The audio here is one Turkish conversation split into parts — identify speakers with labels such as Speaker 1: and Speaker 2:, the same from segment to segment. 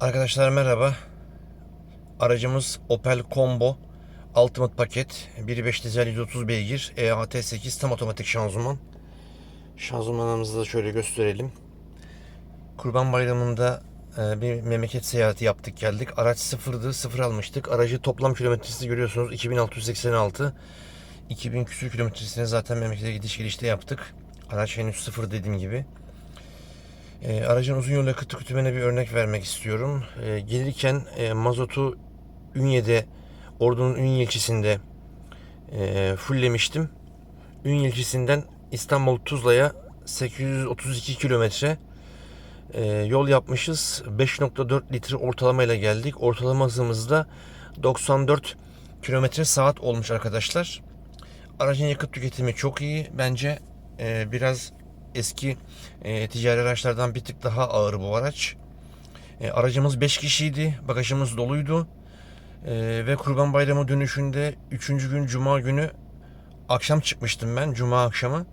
Speaker 1: Arkadaşlar merhaba. Aracımız Opel Combo Ultimate paket 1.5 dizel 130 beygir E EAT8 tam otomatik şanzıman. Şanzımanımızı da şöyle gösterelim. Kurban Bayramı'nda e, bir memleket seyahati yaptık geldik. Araç sıfırdı, sıfır almıştık. Aracı toplam kilometresi görüyorsunuz 2686. 2000 küsür kilometresini zaten memlekete gidiş gelişte yaptık. Araç henüz sıfır dediğim gibi. E, aracın uzun yol yakıtı kütüphane bir örnek vermek istiyorum. E, gelirken e, mazotu Ünye'de, Ordu'nun Ünye ilçesinde e, fulllemiştim. Ünye ilçesinden İstanbul Tuzla'ya 832 kilometre e, yol yapmışız. 5.4 litre ortalamayla geldik. Ortalama hızımız da 94 kilometre saat olmuş arkadaşlar. Aracın yakıt tüketimi çok iyi. Bence e, biraz eski e, ticari araçlardan bir tık daha ağır bu araç. E, aracımız 5 kişiydi. Bagajımız doluydu. E, ve Kurban Bayramı dönüşünde 3. gün Cuma günü akşam çıkmıştım ben. Cuma akşamı.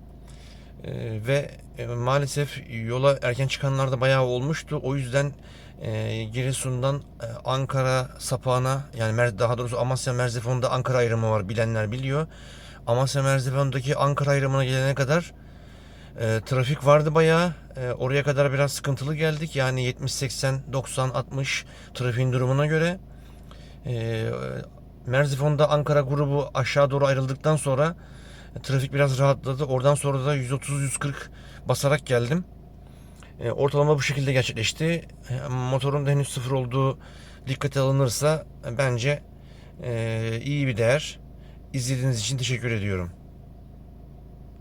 Speaker 1: E, ve e, maalesef yola erken çıkanlar da bayağı olmuştu. O yüzden e, Giresun'dan e, Ankara sapağına yani daha doğrusu Amasya Merzifon'da Ankara ayrımı var bilenler biliyor. Amasya Merzifon'daki Ankara ayrımına gelene kadar e, trafik vardı bayağı. E, oraya kadar biraz sıkıntılı geldik. Yani 70, 80, 90, 60 trafiğin durumuna göre. E, Merzifon'da Ankara grubu aşağı doğru ayrıldıktan sonra e, trafik biraz rahatladı. Oradan sonra da 130-140 basarak geldim. E, ortalama bu şekilde gerçekleşti. E, motorun da henüz sıfır olduğu dikkate alınırsa e, bence e, iyi bir değer. İzlediğiniz için teşekkür ediyorum.